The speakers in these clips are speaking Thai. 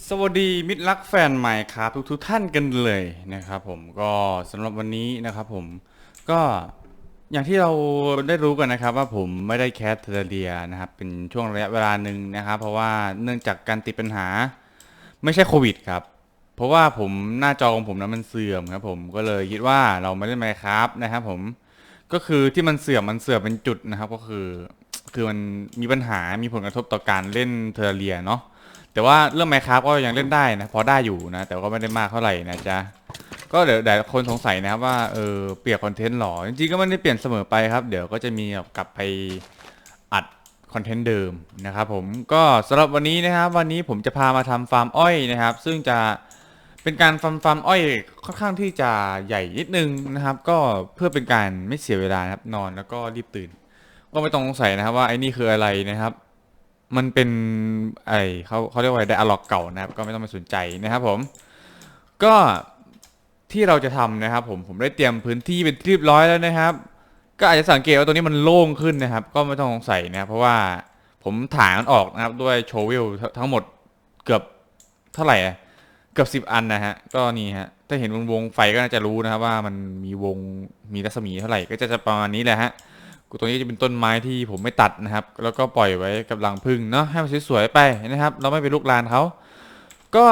สวัสดีมิตรรักแฟนใหม่ครับทุกทุกท่านกันเลยนะครับผมก็สำหรับวันนี้นะครับผมก็อย่างที่เราได้รู้กันนะครับว่าผมไม่ได้แคสเทเรียนะครับเป็นช่วงระยะเวลาหนึ่งนะครับ เพราะว่าเนื่องจากการติดปัญหาไม่ใช่โควิดครับเพราะว่าผมหน้าจอของผมนั้นมันเสื่อมครับผมก็เลยคิดว่าเราไม่ได้ไมครับนะครับผมก็คือที่มันเสื่อมมันเสื่อมเป็นจุดนะครับ ก็คือคือมันมีปัญหามีผลกระทบต่อการเล่นเทเรียเนาะ แต่ว่าเรื่อง Minecraft ก็ยังเล่นได้นะ พอได้อยู่นะ แต่ก็ไม่ได้มากเท่าไหร่นะจ๊ะ ก็เดี๋ยวเดี๋ยวคนสงสัยนะครับว่าเออเปลี่ยนคอนเทนต์หรอ จริงๆก็ไม่ได้เปลี่ยนเสมอไปครับ เดี๋ยวก็จะมีแบบกลับไปอัดคอนเทนต์เดิมนะครับผมก็สำหรับวันนี้นะครับ วันนี้ผมจะพามาทำฟาร์มอ้อยนะครับ ซึ่งจะเป็นการฟาร์มฟาร์มอ้อยค่อนข้างที่จะใหญ่นิดนึงนะครับ ก็เพื่อเป็นการไม่เสียเวลานะครับนอนแล้วก็รีบตื่น ก็ไม่ต้องสงสัยนะครับว่าไอ้นี่คืออะไรนะครับ มันเป็นไอเขาเขาเรียกว่าไดอะล็อกเก่านะครับ ก็ไม่ต้องไปสนใจนะครับผม ก็ที่เราจะทำนะครับ ผมผมได้เตรียมพื้นที่เป็นเรียบร้อยแล้วนะครับ ก็อาจจะสังเกตว่าตัวนี้มันโล่งขึ้นนะครับ ก็ไม่ต้องสงสัยนะครับเพราะว่าผมถ่างมันออกนะครับด้วยโชว์วิลทั้งหมดเกือบเท่าไหร่เกือบสิบอันนะฮะก็นี่ฮะถ้าเห็นวงวงไฟก็น่าจะรู้นะครับว่ามันมีวงมีรัศมีเท่าไหร่ก็จะจะประมาณนี้แหละฮะ กูตรงนี้จะเป็นต้นไม้ที่ผมไม่ตัดนะครับ แล้วก็ปล่อยไว้กับรังพึ่งเนาะให้มันสวยๆไปนะครับ เราไม่ไปลุกลานเขาก็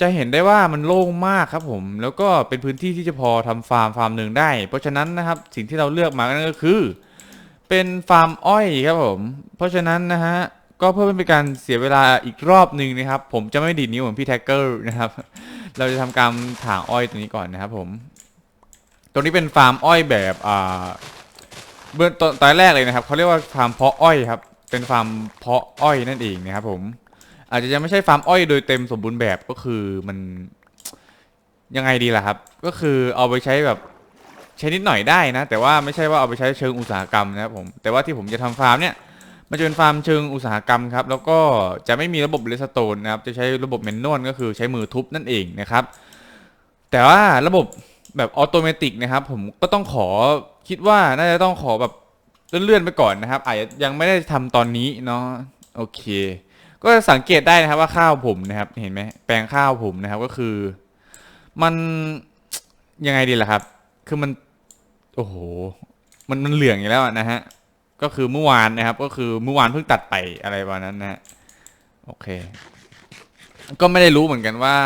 จะเห็นได้ว่ามันโล่งมากครับผมแล้วก็เป็นพื้นที่ที่จะพอทำฟาร์มฟาร์มหนึ่งได้ เพราะฉะนั้นนะครับสิ่งที่เราเลือกมาก็คือ เป็นฟาร์มอ้อยครับผม เพราะฉะนั้นนะฮะก็เพื่อไม่เป็นการเสียเวลาอีกรอบหนึ่งนะครับ ผมจะไม่ดีดนิ้วเหมือนพี่แท็กเกอร์นะครับ เราจะทำการถางอ้อยตรงนี้ก่อนนะครับผม ตรงนี้เป็นฟาร์มอ้อยแบบอ่า เบื้องต้นตอนแรกเลยนะครับเขาเรียกว่าฟาร์มเพาะอ้อยครับ เป็นฟาร์มเพาะอ้อยนั่นเองนะครับผมอาจจะยังไม่ใช่ฟาร์มอ้อยโดยเต็มสมบูรณ์แบบก็คือมันยังไงดีล่ะครับ ก็คือเอาไปใช้แบบใช้นิดหน่อยได้นะ แต่ว่าไม่ใช่ว่าเอาไปใช้เชิงอุตสาหกรรมนะครับผมแต่ว่าที่ผมจะทำฟาร์มเนี่ยมันจะเป็นฟาร์มเชิงอุตสาหกรรมครับแล้วก็จะไม่มีระบบเลสโตนนะครับจะใช้ระบบแมนนวลก็คือใช้มือทุบนั่นเองนะครับ แต่ว่าระบบแบบออโตเมติกนะครับ ผมก็ต้องขอ คิดว่าน่าจะต้องขอแบบเลื่อนๆไปก่อนนะครับ อาจจะยังไม่ได้ทำตอนนี้เนาะโอเค ก็สังเกตได้นะครับว่าข้าวผมนะครับ เห็นไหมแปลงข้าวผมนะครับก็คือ มันยังไงดีล่ะครับ คือมัน โอ้โห มันมันเหลืองอยู่แล้วนะฮะก็คือเมื่อวานนะครับ ก็คือเมื่อวานเพิ่งตัดไปอะไรประมาณนั้นนะฮะโอเค ก็ไม่ได้รู้เหมือนกันว่า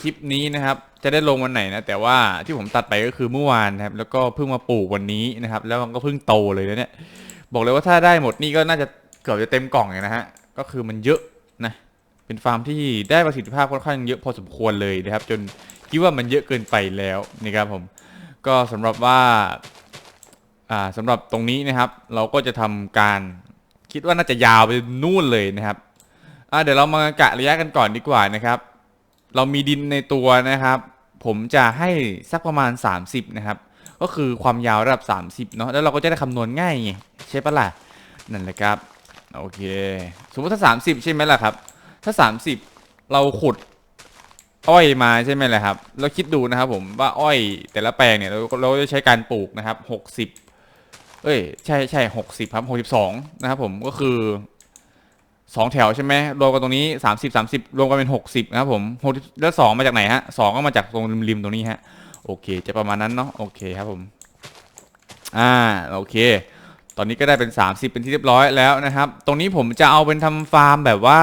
คลิปนี้นะครับ จะได้ลงวันไหนนะ แต่ว่าที่ผมตัดไปก็คือเมื่อวานนะครับ แล้วก็เพิ่งมาปลูกวันนี้นะครับ แล้วมันก็เพิ่งโตเลยนะเนี่ย บอกเลยว่าถ้าได้หมดนี่ก็น่าจะเกือบจะเต็มกล่องเลยนะฮะ ก็คือมันเยอะนะ เป็นฟาร์มที่ได้ประสิทธิภาพค่อนข้างเยอะพอสมควรเลยนะครับ จนคิดว่ามันเยอะเกินไปแล้วนะครับผม ก็สำหรับว่า อ่าสำหรับตรงนี้นะครับ เราก็จะทำการคิดว่าน่าจะยาวไปนู่นเลยนะครับอ่าเดี๋ยวเรามากะระยะกันก่อนดีกว่านะครับ เรามีดินในตัวนะครับ ผมจะให้สักประมาณ 30 นะครับ ก็คือความยาวระดับ 30 เนาะแล้วเราก็จะได้คำนวณง่ายไงใช่ปะล่ะนั่นแหละครับโอเค สมมติถ้า 30 ใช่ไหมล่ะครับ ถ้า 30 เราขุดอ้อยมาใช่ไหมล่ะครับเราคิดดูนะครับผมว่าอ้อยแต่ละแปลงเนี่ยเราเราจะใช้การปลูกนะครับ 60 เอ้ยใช่ใช่60ครับ62นะครับผมก็คือ สองแถวใช่ไหมรวมกันตรงนี้สามสิบสามสิบรวมกันเป็นหกสิบนะครับผมหกแล้วสองมาจากไหนฮะสองก็มาจากตรงริมๆตรงนี้ฮะโอเค จะประมาณนั้นเนาะโอเคครับผมอ่าโอเค ตอนนี้ก็ได้เป็น 30 เป็นที่เรียบร้อยแล้วนะครับ ตรงนี้ผมจะเอาเป็นทำฟาร์มแบบว่า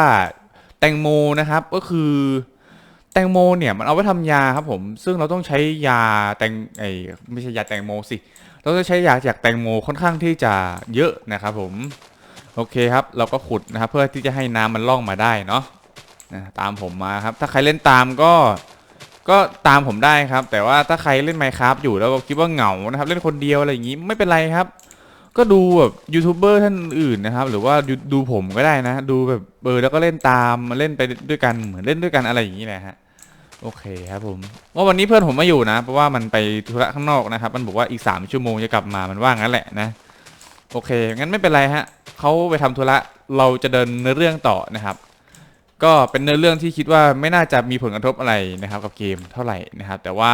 แตงโมนะครับ ก็คือแตงโมเนี่ยมันเอาไว้ทำยาครับผม ซึ่งเราต้องใช้ยาแตงไอไม่ใช่ยาแตงโมสิ เราจะใช้ยาจากแตงโมค่อนข้างที่จะเยอะนะครับผม โอเคครับเราก็ขุดนะครับเพื่อที่จะให้น้ำมันล่องมาได้เนาะนะตามผมมาครับ ถ้าใครเล่นตามก็ก็ตามผมได้ครับ แต่ว่าถ้าใครเล่นไมค์ครับอยู่แล้วคิดว่าเหงานะครับ เล่นคนเดียวอะไรอย่างนี้ไม่เป็นไรครับ ก็ดูแบบยูทูบเบอร์ท่านอื่นนะครับ หรือว่าดูดูผมก็ได้นะ ดูแบบเบอร์แล้วก็เล่นตามมาเล่นไปด้วยกันเหมือนเล่นด้วยกันอะไรอย่างนี้แหละฮะโอเคครับผมว่าวันนี้เพื่อนผมไม่อยู่นะ เพราะว่ามันไปธุระข้างนอกนะครับ มันบอกว่าอีกสามชั่วโมงจะกลับมามันว่างั้นแหละนะ โอเคงั้นไม่เป็นไรฮะ เขาไปทำธุระเราจะเดินเนื้อเรื่องต่อนะครับ ก็เป็นเนื้อเรื่องที่คิดว่าไม่น่าจะมีผลกระทบอะไรนะครับ กับเกมเท่าไหร่นะครับ แต่ว่า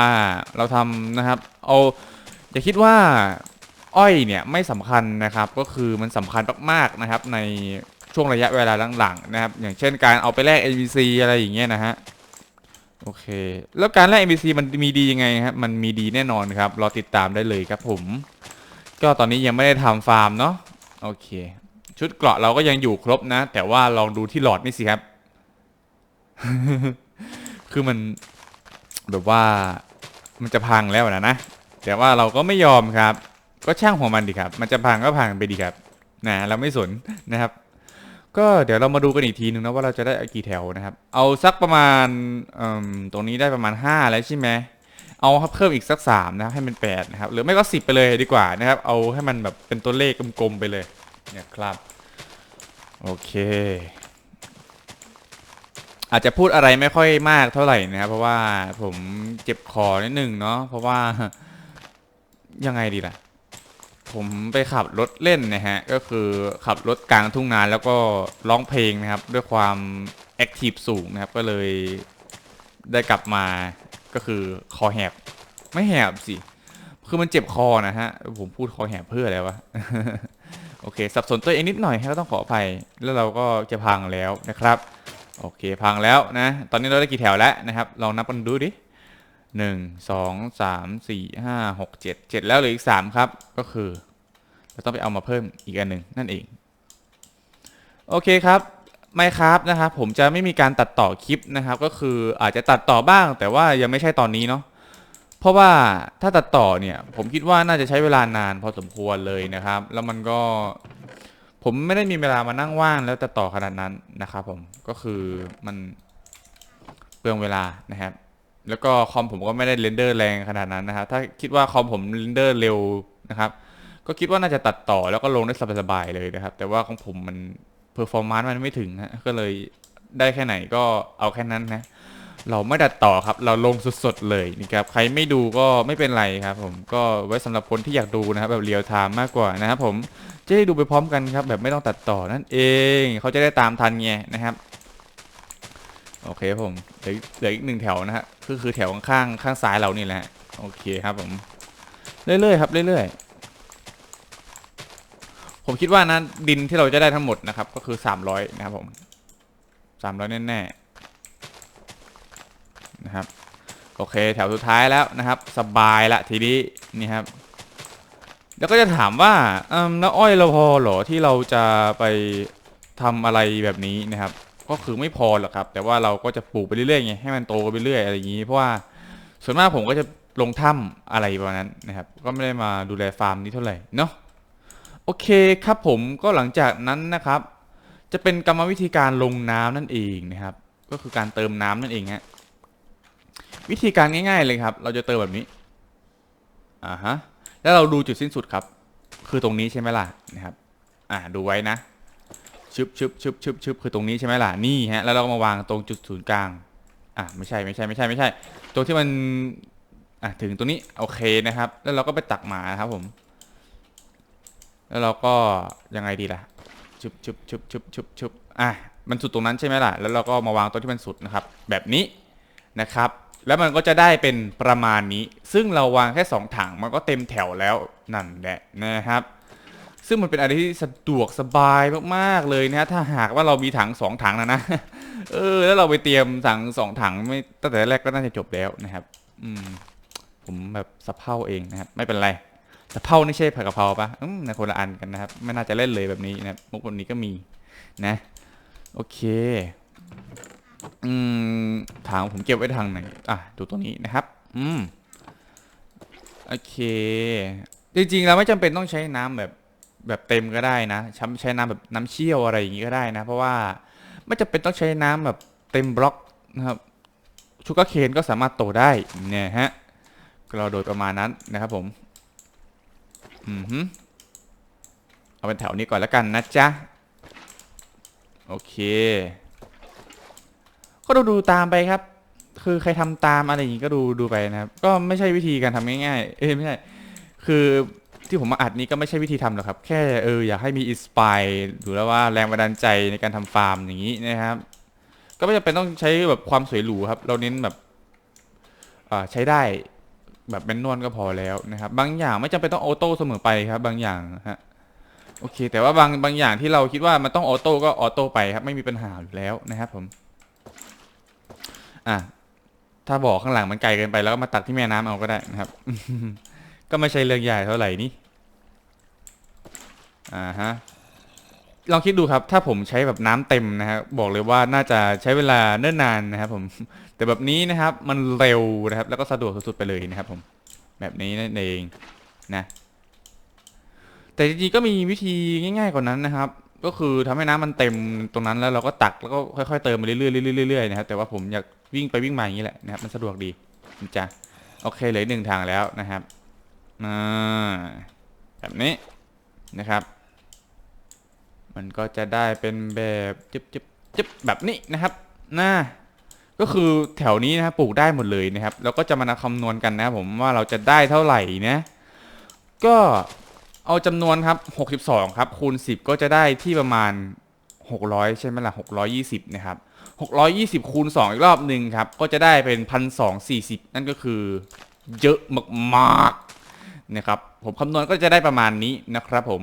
เราทำนะครับ เอาอย่าคิดว่าอ้อยเนี่ยไม่สำคัญนะครับ ก็คือมันสำคัญมากๆนะครับ ในช่วงระยะเวลาหลังๆนะครับ อย่างเช่นการเอาไปแลก NPC อะไรอย่างเงี้ยนะฮะโอเค แล้วการแลก NPC มันมีดียังไงครับมันมีดีแน่นอนครับรอติดตามได้เลยครับผม ก็ตอนนี้ยังไม่ได้ทำฟาร์มเนาะโอเค ชุดเกราะเราก็ยังอยู่ครบนะ แต่ว่าลองดูที่หลอดนี่สิครับ คือมันแบบว่ามันจะพังแล้วนะนะ แต่ว่าเราก็ไม่ยอมครับ ก็ช่างหัวมันดีครับ มันจะพังก็พังไปดีครับ นะ เราไม่สนนะครับ ก็เดี๋ยวเรามาดูกันอีกทีนึงนะว่าเราจะได้กี่แถวนะครับ เอาสักประมาณมตรงนี้ได้ประมาณ 5 แล้วใช่ไหมเอาเพิ่มอีกสัก3นะครับให้มัน8นะครับหรือไม่ก็10ไปเลยดีกว่านะครับ เอาให้มันแบบเป็นตัวเลขกลมๆไปเลย นี่ยครับ โอเค อาจจะพูดอะไรไม่ค่อยมากเท่าไหร่นะครับเพราะว่าผมเจ็บคอนิดนึงเนาะเพราะว่ายังไงดีล่ะ ผมไปขับรถเล่นนะฮะ ก็คือขับรถกลางทุ่งนาแล้วก็ร้องเพลงนะครับ ด้วยความแอคทีฟสูงนะครับ ก็เลยได้กลับมาก็คือคอแหบ ไม่แหบสิ คือมันเจ็บคอนะฮะ ผมพูดคอแหบเพื่ออะไรวะ โอเค สับสนตัวเองนิดหน่อยครับต้องขออภัย แล้วเราก็จะพังแล้วนะครับ โอเค พังแล้วนะ ตอนนี้เราได้กี่แถวแล้วนะครับ ลองนับกันดูดิหนึ่งสองสามสี่ห้าหกเจ็ดเจ็ดแล้วเหลืออีกสามครับ ก็คือ เราต้องไปเอามาเพิ่มอีกอันหนึ่งนั่นเอง โอเคครับไม่ครับนะครับผมจะไม่มีการตัดต่อคลิปนะครับ ก็คืออาจจะตัดต่อบ้าง แต่ว่ายังไม่ใช่ตอนนี้เนาะ เพราะว่าถ้าตัดต่อเนี่ย ผมคิดว่าน่าจะใช้เวลานานพอสมควรเลยนะครับ แล้วมันก็ผมไม่ได้มีเวลามานั่งว่างแล้วตัดต่อขนาดนั้นนะครับผมก็คือมันเปลืองเวลานะครับ แล้วก็คอมผมก็ไม่ได้เรนเดอร์แรงขนาดนั้นนะครับ ถ้าคิดว่าคอมผมเรนเดอร์เร็วนะครับก็คิดว่าน่าจะตัดต่อแล้วก็ลงได้สบายๆเลยนะครับ แต่ว่าของผมมันเพอร์ฟอร์มานซ์มันไม่ถึงฮะก็เลยได้แค่ไหนก็เอาแค่นั้นนะ เราไม่ตัดต่อครับ เราลงสดๆเลยนี่ครับ ใครไม่ดูก็ไม่เป็นไรครับ ผม ก็ไว้สำหรับคนที่อยากดูนะครับแบบเรียลไทม์มากกว่านะครับผม จะได้ดูไปพร้อมกันครับ แบบไม่ต้องตัดต่อนั่นเอง เขาจะได้ตามทันไงนะครับ โอเคครับผม เหลือเหลืออีกหนึ่งแถวนะฮะ ก็คือแถวข้างๆข้างซ้ายเรานี่แหละ โอเคครับผม เรื่อยๆครับเรื่อยๆ ผมคิดว่านะดินที่เราจะได้ทั้งหมดนะครับ ก็คือ 300 นะครับผม 300 แน่ๆ นะครับ โอเคแถวสุดท้ายแล้วนะครับ สบายละทีนี้นี่ครับ แล้วก็จะถามว่าเอิ่มน้าอ้อยเราพอเหรอที่เราจะไปทำอะไรแบบนี้นะครับ ก็คือไม่พอหรอกครับ แต่ว่าเราก็จะปลูกไปเรื่อยๆไงให้มันโตไปเรื่อยอะไรอย่างนี้เพราะว่าส่วนมากผมก็จะลงถ้ำอะไรประมาณนั้นนะครับ ก็ไม่ได้มาดูแลฟาร์มนี้เท่าไหร่เนาะโอเคครับผมก็หลังจากนั้นนะครับ จะเป็นกรรมวิธีการลงน้ำนั่นเองนะครับ ก็คือการเติมน้ำนั่นเองฮะ วิธีการง่าย ๆเลยครับ เราจะเติมแบบนี้อ่าฮะแล้วเราดูจุดสิ้นสุดครับ คือตรงนี้ใช่ไหมล่ะนะครับ อ่าดูไว้นะชึบชึบชึบชึบชึบคือตรงนี้ใช่ไหมล่ะนี่ฮะแล้วเราก็มาวางตรงจุดศูนย์กลางอะไม่ใช่ไม่ใช่ไม่ใช่ไม่ใช่ ตรงที่มันอะถึงตรงนี้โอเคนะครับ แล้วเราก็ไปตักหมาครับผม แล้วเราก็ยังไงดีล่ะชึบชึบชึบชึบชึบชึบอะมันสุดตรงนั้นใช่ไหมล่ะ แล้วเราก็มาวางตรงที่มันสุดนะครับ แบบนี้นะครับ แล้วมันก็จะได้เป็นประมาณนี้ ซึ่งเราวางแค่สองถังมันก็เต็มแถวแล้วนั่นแหละนะครับ ซึ่งมันเป็นอะไรที่สะดวกสบายมากๆเลยนะถ้าหากว่าเรามีถังสองถังนะนะเออ แล้วเราไปเตรียมถังสองถังไม่ตั้งแต่แรกก็น่าจะจบแล้วนะครับ อืม ผมแบบสะเพร่าเองนะครับ ไม่เป็นไรสะเพร่านี่ใช่ผักกะเพราปะอืมในคนละอันกันนะครับ ไม่น่าจะเล่นเลยแบบนี้นะมุกแบบนี้ก็มีนะ โอเค อืมถังผมเก็บไว้ทางไหนอะดูตัวนี้นะครับ อืมโอเค จริงๆเราไม่จำเป็นต้องใช้น้ำแบบแบบเต็มก็ได้นะใช้ใช้น้ำแบบน้ำเชี่ยวอะไรอย่างงี้ก็ได้นะ เพราะว่าไม่จำเป็นต้องใช้น้ำแบบเต็มบล็อกนะครับชูการ์เคนก็สามารถโตได้เนี่ยฮะเราโดยประมาณนั้นนะครับผมอือฮึเอาเป็นแถวนี้ก่อนแล้วกันนะจ๊ะ โอเค ก็ดูดูตามไปครับ คือใครทำตามอะไรอย่างงี้ก็ดูดูไปนะครับ ก็ไม่ใช่วิธีการทำง่ายๆ เอ้ยไม่ใช่ คือที่ผมมาอัดนี้ก็ไม่ใช่วิธีทำหรอกครับ แค่เอออยากให้มีอินสปายหรือว่าแรงบันดาลใจในการทำฟาร์มอย่างนี้นะครับ ก็ไม่จำเป็นต้องใช้แบบความสวยหรูครับ เราเน้นแบบอ่าใช้ได้แบบเป็นนวลก็พอแล้วนะครับ บางอย่างไม่จำเป็นต้องออโต้เสมอไปครับ บางอย่างฮะโอเค แต่ว่าบางบางอย่างที่เราคิดว่ามันต้องออโต้ก็ออโต้ไปครับ ไม่มีปัญหาอยู่แล้วนะครับผม อะถ้าบอกข้างหลังมันไกลเกินไปแล้วก็มาตักที่แม่น้ำเอาก็ได้นะครับ ก็ไม่ใช่เรื่องใหญ่เท่าไหร่นี่อ่าฮะลองคิดดูครับ ถ้าผมใช้แบบน้ำเต็มนะครับบอกเลยว่าน่าจะใช้เวลาเนิ่นนานนะครับ ผม แต่แบบนี้นะครับ มันเร็วนะครับ แล้วก็สะดวกสุดๆไปเลยนะครับ ผม แบบนี้นั่นเองนะ แต่จริงๆก็มีวิธีง่าย ๆกว่านั้นนะครับ ก็คือทำให้น้ำมันเต็มตรงนั้นแล้วเราก็ตักแล้วก็ค่อยๆเติมไปเรื่อยๆเรื่อยๆนะครับแต่ว่าผมอยากวิ่งไปวิ่งมาอย่างนี้แหละนะครับมันสะดวกดีนจ๊ะโอเคเหลือหนึ่งทางแล้วนะครับอ่าแบบนี้นะครับ มันก็จะได้เป็นแบบจึ๊บจึ๊บจึ๊บแบบนี้นะครับน่าก็คือแถวนี้นะครับปลูกได้หมดเลยนะครับ แล้วก็จะมาคำนวณกันนะครับผมว่าเราจะได้เท่าไหร่นะ ก็ เอาจำนวนครับ 62 ครับ คูณ 10 ก็จะได้ที่ประมาณ 600 ใช่ไหมล่ะ 620 นะครับ 620 คูณ 2 อีกรอบหนึ่งครับ ก็จะได้เป็น 1,240 นั่นก็คือเยอะมากๆนะครับ ผมคำนวณก็จะได้ประมาณนี้นะครับผม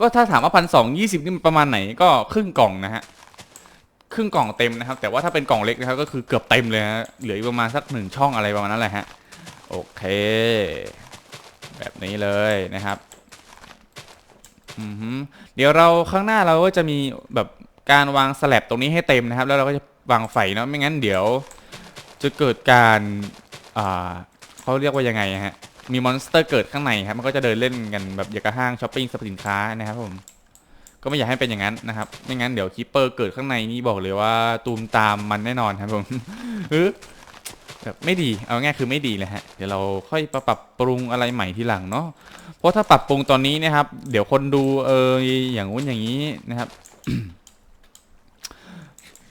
ก็ถ้าถามว่า1,220นี่มันประมาณไหนก็ครึ่งกล่องนะฮะ ครึ่งกล่องเต็มนะครับ แต่ว่าถ้าเป็นกล่องเล็กนะครับก็คือเกือบเต็มเลยฮะ เหลืออีกประมาณสักหนึ่งช่องอะไรประมาณนั้นแหละฮะ โอเค แบบนี้เลยนะครับเดี๋ยวเราข้างหน้าเราก็จะมีแบบการวางสลับตรงนี้ให้เต็มนะครับ แล้วเราก็จะวางไฟเนาะไม่งั้นเดี๋ยวจะเกิดการอ่าเขาเรียกว่ายังไงฮะมีมอนสเตอร์เกิดข้างในครับมันก็จะเดินเล่นกันแบบอย่างกับห้างช้อปปิ้งสินค้านะครับผมก็ไม่อยากให้เป็นอย่างนั้นนะครับ ไม่งั้นเดี๋ยวคีปเปอร์เกิดข้างในนี่บอกเลยว่าตูมตามมันแน่นอนครับผมเออ แบบไม่ดีเอาง่ายคือไม่ดีเลยฮะเดี๋ยวเราค่อยปรับปรุงอะไรใหม่ทีหลังเนาะเพราะถ้าปรับปรุงตอนนี้นะครับ เดี๋ยวคนดูเอออย่างงู้นอย่างนี้นะครับ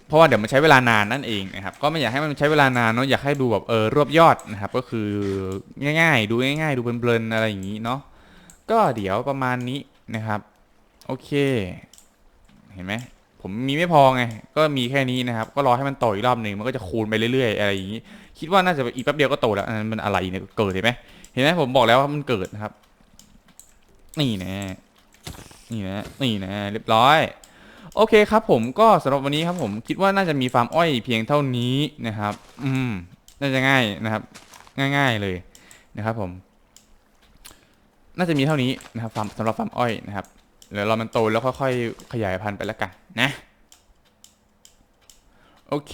เพราะว่าเดี๋ยวมันใช้เวลานานนั่นเองนะครับ ก็ไม่อยากให้มันใช้เวลานานเนาะอยากให้ดูแบบเออรวบยอดนะครับ ก็คือง่าย ๆ ดูง่าย ๆ ดูเพลินๆอะไรอย่างนี้เนาะก็เดี๋ยวประมาณนี้นะครับ โอเค เห็นไหม ผมมีไม่พอไง ก็มีแค่นี้นะครับ ก็รอให้มันโตอีกรอบหนึ่งมันก็จะคูณไปเรื่อยๆ อะไรอย่างนี้ คิดว่าน่าจะอีกแป๊บเดียวก็โตแล้วอันนั้นมันอะไรเนี่ยเกิดเห็นไหมเห็นไหมผมบอกแล้วว่ามันเกิดนะครับ นี่น่นี่นะนี่นะเรียบร้อย โอเคครับผมก็สำหรับวันนี้ครับผมคิดว่าน่าจะมีฟาร์มอ้อยเพียงเท่านี้นะครับ อืม น่าจะง่ายนะครับ ง่าย ๆเลยนะครับ ผม น่าจะมีเท่านี้นะครับสำหรับฟาร์มอ้อยนะครับ เดี๋ยวรอมันโตแล้วค่อยๆขยายพันธุ์ไปแล้วกันนะ โอเค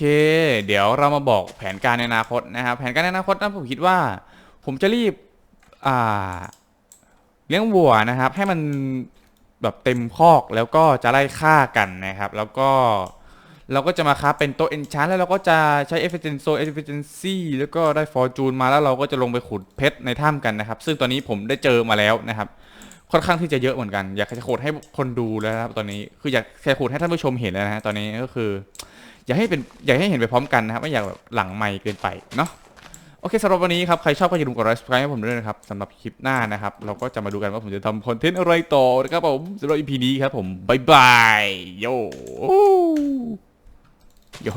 เดี๋ยวเรามาบอกแผนการในอนาคตนะครับ แผนการในอนาคตนะผมคิดว่า ผมจะรีบเลี้ยงวัวนะครับ ให้มันแบบเต็มคอกแล้วก็จะไล่ฆ่ากันนะครับ แล้วก็เราก็จะมาค้าเป็นโต๊ะเอนชานแล้วเราก็จะใช้ efficiency efficiency แล้วก็ได้ fortune มาแล้วเราก็จะลงไปขุดเพชรในถ้ำกันนะครับ ซึ่งตอนนี้ผมได้เจอมาแล้วนะครับ ค่อนข้างที่จะเยอะเหมือนกัน อยากจะขุดให้คนดูแล้วนะครับตอนนี้คืออยากจะขุดให้ท่านผู้ชมเห็นแล้วนะฮะตอนนี้ก็คือ อยากให้เป็นอยากให้เห็นไปพร้อมกันนะครับไม่อยากแบบหลังไม่เกินไปเนาะโอเคสำหรับวันนี้ครับใครชอบก็อย่าลืมกดไลค์ subscribe ให้ผมด้วยนะครับสำหรับคลิปหน้านะครับ เราก็จะมาดูกันว่าผมจะทำคอนเทนต์อะไรต่อนะครับผมสำหรับ EP นี้ครับผมบายบายโยโย